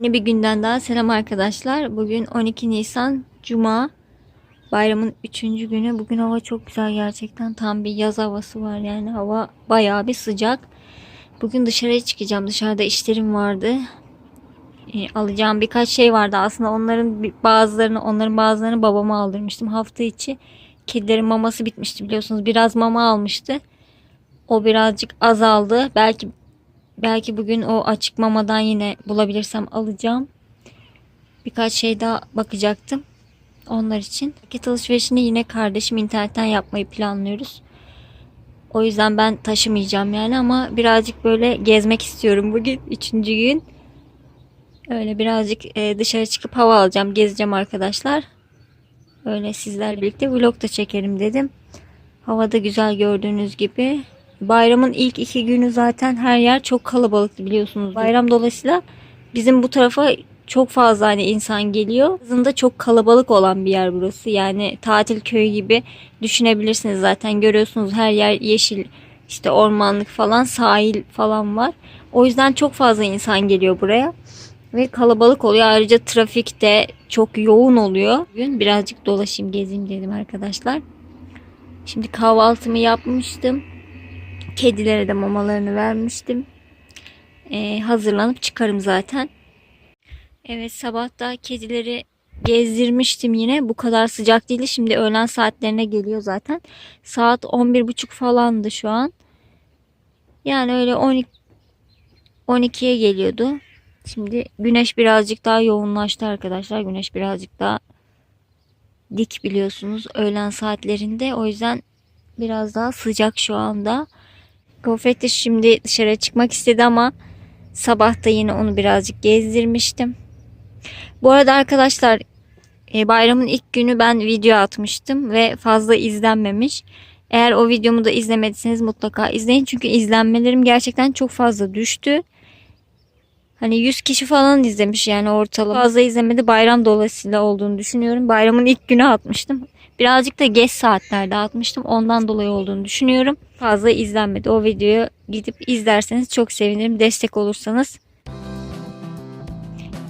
Yeni bir günden daha selam arkadaşlar. Bugün 12 Nisan Cuma. Bayramın 3. günü. Bugün hava çok güzel gerçekten. Tam bir yaz havası var yani. Hava bayağı bir sıcak. Bugün dışarıya çıkacağım. Dışarıda işlerim vardı. E, alacağım birkaç şey vardı. Aslında onların bazılarını, onların bazılarını babama aldırmıştım. Hafta içi kedilerin maması bitmişti biliyorsunuz. Biraz mama almıştı. O birazcık azaldı. Belki Belki bugün o açık mamadan yine bulabilirsem alacağım. Birkaç şey daha bakacaktım. Onlar için. Paket alışverişini yine kardeşim internetten yapmayı planlıyoruz. O yüzden ben taşımayacağım yani ama birazcık böyle gezmek istiyorum bugün. Üçüncü gün. Öyle birazcık e, dışarı çıkıp hava alacağım. Gezeceğim arkadaşlar. Öyle sizlerle birlikte vlog da çekerim dedim. Hava da güzel gördüğünüz gibi. Bayramın ilk iki günü zaten her yer çok kalabalıktı biliyorsunuz. Bayram dolayısıyla bizim bu tarafa çok fazla hani insan geliyor. Yazında çok kalabalık olan bir yer burası. Yani tatil köyü gibi düşünebilirsiniz zaten. Görüyorsunuz her yer yeşil işte ormanlık falan sahil falan var. O yüzden çok fazla insan geliyor buraya. Ve kalabalık oluyor. Ayrıca trafik de çok yoğun oluyor. Bugün birazcık dolaşayım gezeyim dedim arkadaşlar. Şimdi kahvaltımı yapmıştım. Kedilere de mamalarını vermiştim. Ee, hazırlanıp çıkarım zaten. Evet sabah da kedileri gezdirmiştim yine. Bu kadar sıcak değildi. Şimdi öğlen saatlerine geliyor zaten. Saat 11.30 falandı şu an. Yani öyle 12 12'ye geliyordu. Şimdi güneş birazcık daha yoğunlaştı arkadaşlar. Güneş birazcık daha dik biliyorsunuz öğlen saatlerinde. O yüzden biraz daha sıcak şu anda. Gofret şimdi dışarı çıkmak istedi ama sabah da yine onu birazcık gezdirmiştim. Bu arada arkadaşlar e, bayramın ilk günü ben video atmıştım ve fazla izlenmemiş. Eğer o videomu da izlemediyseniz mutlaka izleyin. Çünkü izlenmelerim gerçekten çok fazla düştü. Hani 100 kişi falan izlemiş yani ortalama. Fazla izlemedi bayram dolayısıyla olduğunu düşünüyorum. Bayramın ilk günü atmıştım. Birazcık da geç saatlerde atmıştım. Ondan dolayı olduğunu düşünüyorum. Fazla izlenmedi. O videoyu gidip izlerseniz çok sevinirim. Destek olursanız.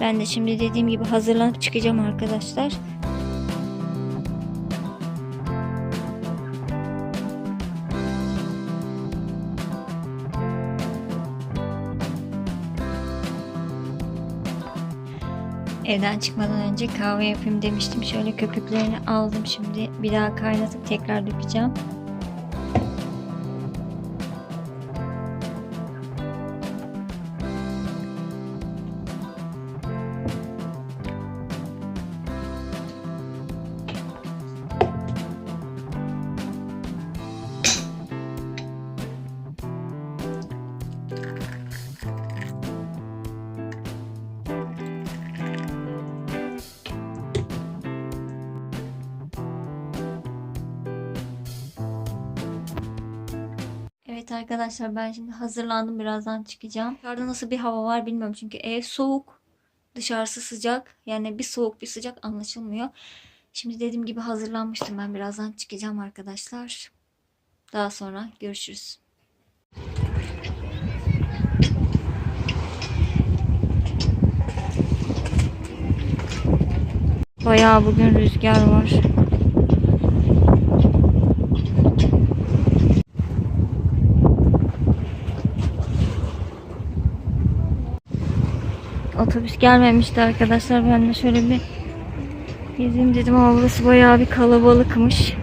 Ben de şimdi dediğim gibi hazırlanıp çıkacağım arkadaşlar. Evden çıkmadan önce kahve yapayım demiştim. Şöyle köpüklerini aldım şimdi. Bir daha kaynatıp tekrar dökeceğim. Evet arkadaşlar ben şimdi hazırlandım. Birazdan çıkacağım. Dışarıda nasıl bir hava var bilmiyorum. Çünkü ev soğuk. Dışarısı sıcak. Yani bir soğuk bir sıcak anlaşılmıyor. Şimdi dediğim gibi hazırlanmıştım. Ben birazdan çıkacağım arkadaşlar. Daha sonra görüşürüz. Bayağı bugün rüzgar var. Otobüs gelmemişti arkadaşlar. Ben de şöyle bir gezeyim dedim ama burası bayağı bir kalabalıkmış.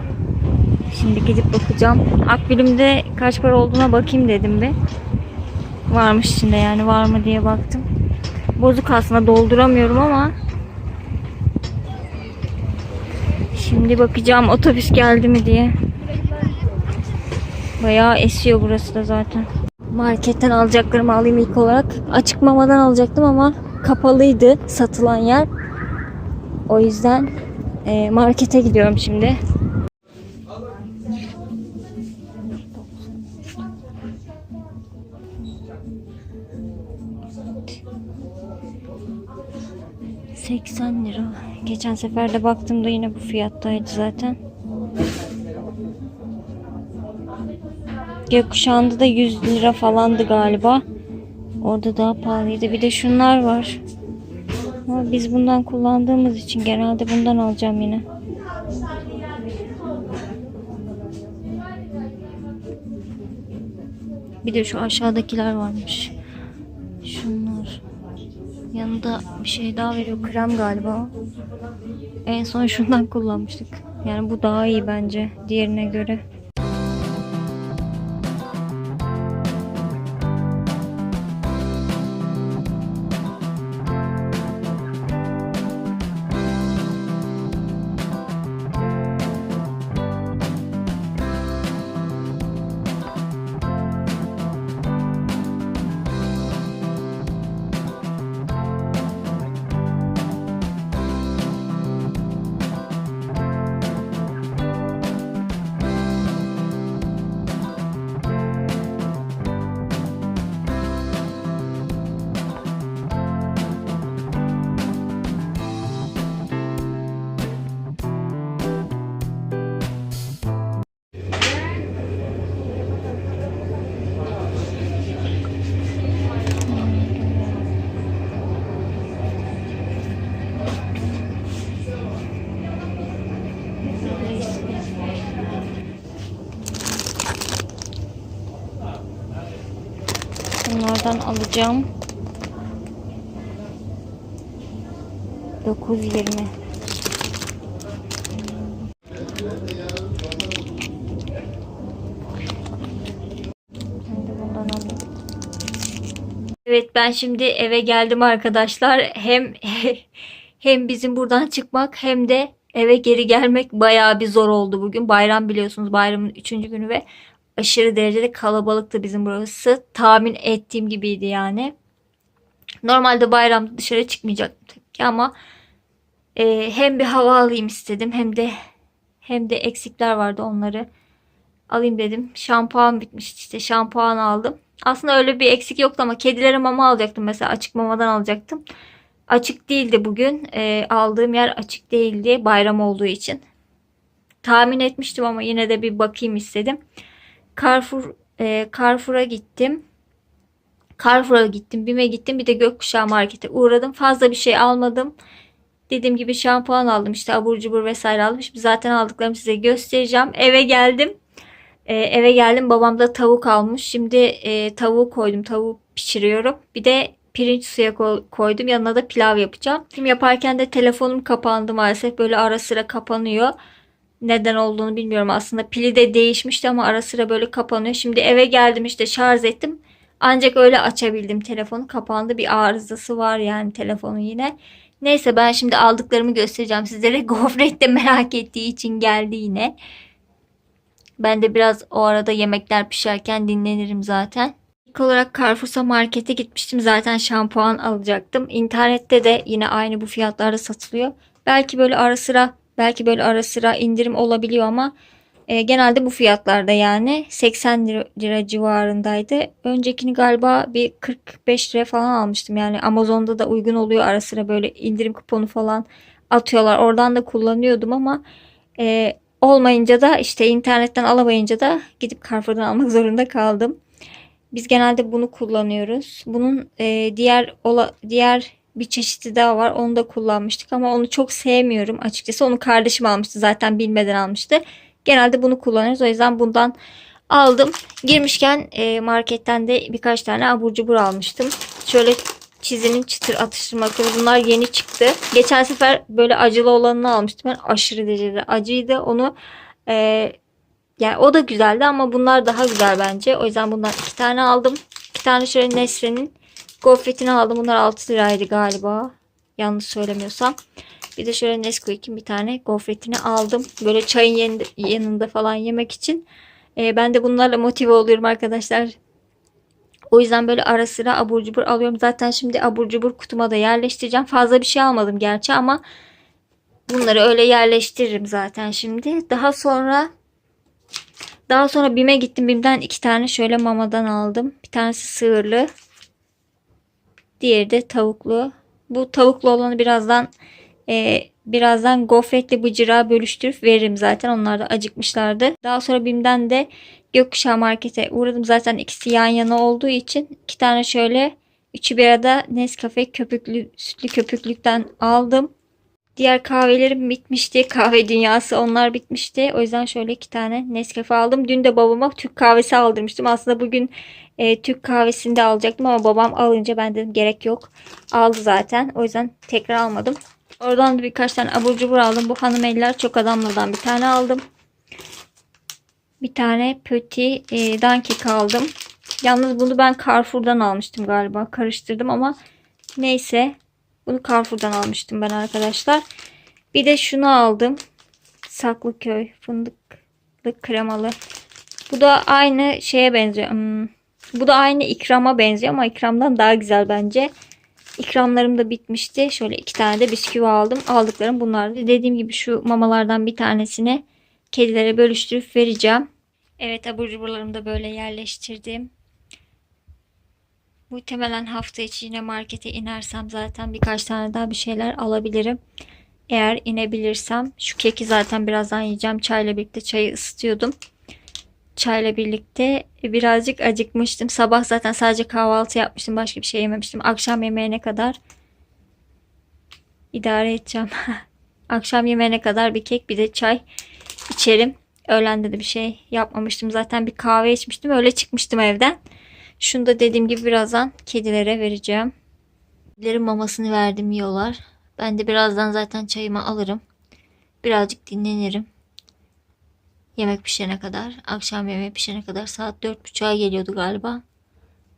Şimdi gidip bakacağım. Akbilim'de kaç para olduğuna bakayım dedim bir. Varmış içinde yani var mı diye baktım. Bozuk aslında dolduramıyorum ama Şimdi bakacağım otobüs geldi mi diye. Bayağı esiyor burası da zaten. Marketten alacaklarımı alayım ilk olarak. Açık mamadan alacaktım ama kapalıydı satılan yer. O yüzden e, markete gidiyorum şimdi. ...80 lira. Geçen sefer de baktığımda yine bu fiyattaydı zaten. Gökkuşağında da 100 lira falandı galiba. Orada daha pahalıydı. Bir de şunlar var. Ama biz bundan kullandığımız için genelde bundan alacağım yine. Bir de şu aşağıdakiler varmış. Şunlar. Yanında bir şey daha veriyor. Krem galiba. En son şundan kullanmıştık. Yani bu daha iyi bence diğerine göre. Bunlardan alacağım. 9.20 Ben de bundan alayım. Evet ben şimdi eve geldim arkadaşlar. Hem hem bizim buradan çıkmak hem de eve geri gelmek bayağı bir zor oldu bugün. Bayram biliyorsunuz bayramın 3. günü ve aşırı derecede kalabalıktı bizim burası. Tahmin ettiğim gibiydi yani. Normalde bayramda dışarı çıkmayacaktım tabii ki ama e, hem bir hava alayım istedim hem de hem de eksikler vardı onları alayım dedim. Şampuan bitmişti işte şampuan aldım. Aslında öyle bir eksik yoktu ama kedilere mama alacaktım mesela açık mamadan alacaktım. Açık değildi bugün. E, aldığım yer açık değildi bayram olduğu için. Tahmin etmiştim ama yine de bir bakayım istedim. Carrefour e, Carrefour'a gittim. Carrefour'a gittim, BİM'e gittim. Bir de Gökkuşağı Market'e uğradım. Fazla bir şey almadım. Dediğim gibi şampuan aldım. işte abur cubur vesaire aldım. Şimdi zaten aldıklarımı size göstereceğim. Eve geldim. E, eve geldim. Babam da tavuk almış. Şimdi e, tavuğu koydum. Tavuğu pişiriyorum. Bir de pirinç suya ko- koydum. Yanına da pilav yapacağım. Şimdi yaparken de telefonum kapandı maalesef. Böyle ara sıra kapanıyor. Neden olduğunu bilmiyorum aslında. Pili de değişmişti ama ara sıra böyle kapanıyor. Şimdi eve geldim işte şarj ettim. Ancak öyle açabildim telefonu. Kapandı bir arızası var yani telefonun yine. Neyse ben şimdi aldıklarımı göstereceğim sizlere. Gofret de merak ettiği için geldi yine. Ben de biraz o arada yemekler pişerken dinlenirim zaten. İlk olarak Carrefour'a markete gitmiştim. Zaten şampuan alacaktım. İnternette de yine aynı bu fiyatlarda satılıyor. Belki böyle ara sıra belki böyle ara sıra indirim olabiliyor ama e, genelde bu fiyatlarda yani 80 lira, lira civarındaydı. Öncekini galiba bir 45 lira falan almıştım. Yani Amazon'da da uygun oluyor ara sıra böyle indirim kuponu falan atıyorlar. Oradan da kullanıyordum ama e, olmayınca da işte internetten alamayınca da gidip Carrefour'dan almak zorunda kaldım. Biz genelde bunu kullanıyoruz. Bunun e, diğer ola, diğer bir çeşidi daha var. Onu da kullanmıştık ama onu çok sevmiyorum açıkçası. Onu kardeşim almıştı zaten bilmeden almıştı. Genelde bunu kullanıyoruz. O yüzden bundan aldım. Girmişken e, marketten de birkaç tane abur cubur almıştım. Şöyle çizinin çıtır atıştırmalıkları bunlar yeni çıktı. Geçen sefer böyle acılı olanını almıştım. Ben aşırı derecede acıydı. Onu e, yani o da güzeldi ama bunlar daha güzel bence. O yüzden bundan iki tane aldım. İki tane şöyle Nesre'nin gofretini aldım. Bunlar 6 liraydı galiba. Yanlış söylemiyorsam. Bir de şöyle Nesquik'in bir tane gofretini aldım. Böyle çayın yanında, falan yemek için. Ee, ben de bunlarla motive oluyorum arkadaşlar. O yüzden böyle ara sıra abur cubur alıyorum. Zaten şimdi abur cubur kutuma da yerleştireceğim. Fazla bir şey almadım gerçi ama bunları öyle yerleştiririm zaten şimdi. Daha sonra daha sonra BİM'e gittim. BİM'den iki tane şöyle mamadan aldım. Bir tanesi sığırlı. Diğeri de tavuklu. Bu tavuklu olanı birazdan e, birazdan gofretli bıcırağı bölüştürüp veririm zaten. Onlar da acıkmışlardı. Daha sonra BİM'den de Gökkuşağı Market'e uğradım. Zaten ikisi yan yana olduğu için iki tane şöyle Üçü bir arada Nescafe köpüklü, sütlü köpüklükten aldım. Diğer kahvelerim bitmişti. Kahve dünyası onlar bitmişti. O yüzden şöyle iki tane Nescafe aldım. Dün de babama Türk kahvesi aldırmıştım. Aslında bugün e, Türk kahvesini de alacaktım ama babam alınca ben dedim gerek yok. Aldı zaten. O yüzden tekrar almadım. Oradan da birkaç tane abur cubur aldım. Bu hanım eller çok adamlardan bir tane aldım. Bir tane Petit e, Dankik aldım. Yalnız bunu ben Carrefour'dan almıştım galiba. Karıştırdım ama neyse. Bunu Carrefour'dan almıştım ben arkadaşlar. Bir de şunu aldım. Saklıköy fındıklı kremalı. Bu da aynı şeye benziyor. Hmm. Bu da aynı ikrama benziyor ama ikramdan daha güzel bence. İkramlarım da bitmişti. Şöyle iki tane de bisküvi aldım. Aldıklarım bunlardı. Dediğim gibi şu mamalardan bir tanesini kedilere bölüştürüp vereceğim. Evet abur cuburlarımı da böyle yerleştirdim. Muhtemelen hafta içi yine markete inersem zaten birkaç tane daha bir şeyler alabilirim. Eğer inebilirsem. Şu keki zaten birazdan yiyeceğim. Çayla birlikte çayı ısıtıyordum. Çayla birlikte birazcık acıkmıştım. Sabah zaten sadece kahvaltı yapmıştım. Başka bir şey yememiştim. Akşam yemeğine kadar idare edeceğim. Akşam yemeğine kadar bir kek bir de çay içerim. Öğlende de bir şey yapmamıştım. Zaten bir kahve içmiştim. Öyle çıkmıştım evden. Şunu da dediğim gibi birazdan kedilere vereceğim. Kedilerin mamasını verdim yiyorlar. Ben de birazdan zaten çayımı alırım. Birazcık dinlenirim. Yemek pişene kadar, akşam yemeği pişene kadar saat 4.30'a geliyordu galiba.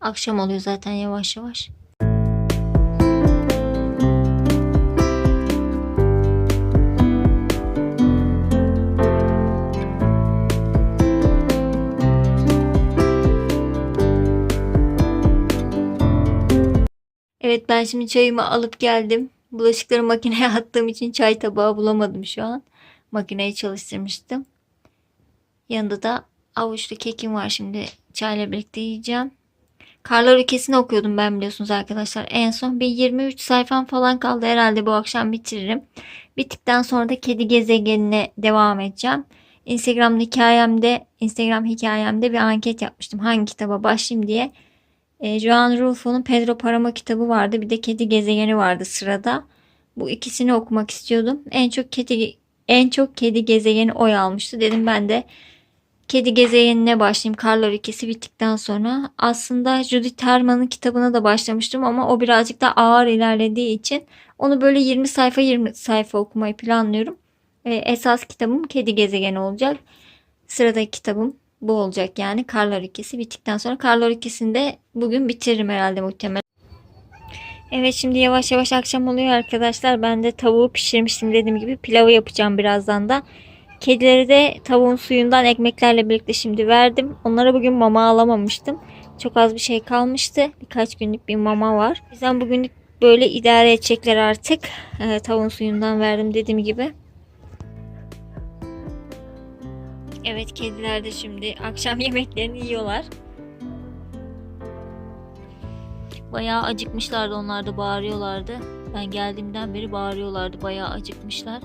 Akşam oluyor zaten yavaş yavaş. Evet ben şimdi çayımı alıp geldim. Bulaşıkları makineye attığım için çay tabağı bulamadım şu an. Makineyi çalıştırmıştım. Yanında da avuçlu kekim var şimdi çayla birlikte yiyeceğim. Karlar Ülkesi'ni okuyordum ben biliyorsunuz arkadaşlar. En son bir 23 sayfam falan kaldı herhalde bu akşam bitiririm. Bittikten sonra da kedi gezegenine devam edeceğim. Instagram hikayemde, Instagram hikayemde bir anket yapmıştım. Hangi kitaba başlayayım diye. E, Joan Rulfo'nun Pedro Paramo kitabı vardı. Bir de Kedi Gezegeni vardı sırada. Bu ikisini okumak istiyordum. En çok kedi en çok Kedi Gezegeni oy almıştı. Dedim ben de Kedi Gezegenine başlayayım. Karlar Ülkesi bittikten sonra. Aslında Judith Herman'ın kitabına da başlamıştım ama o birazcık da ağır ilerlediği için onu böyle 20 sayfa 20 sayfa okumayı planlıyorum. E, esas kitabım Kedi Gezegeni olacak. Sıradaki kitabım bu olacak yani Karlar Ülkesi bittikten sonra Karlar Ülkesi'ni de bugün bitiririm herhalde muhtemelen. Evet şimdi yavaş yavaş akşam oluyor arkadaşlar. Ben de tavuğu pişirmiştim dediğim gibi pilavı yapacağım birazdan da. Kedileri de tavuğun suyundan ekmeklerle birlikte şimdi verdim. Onlara bugün mama alamamıştım. Çok az bir şey kalmıştı. Birkaç günlük bir mama var. O yüzden bugünlük böyle idare edecekler artık. Ee, tavuğun suyundan verdim dediğim gibi. Evet kediler de şimdi akşam yemeklerini yiyorlar. Bayağı acıkmışlardı onlar da bağırıyorlardı. Ben geldiğimden beri bağırıyorlardı. Bayağı acıkmışlar.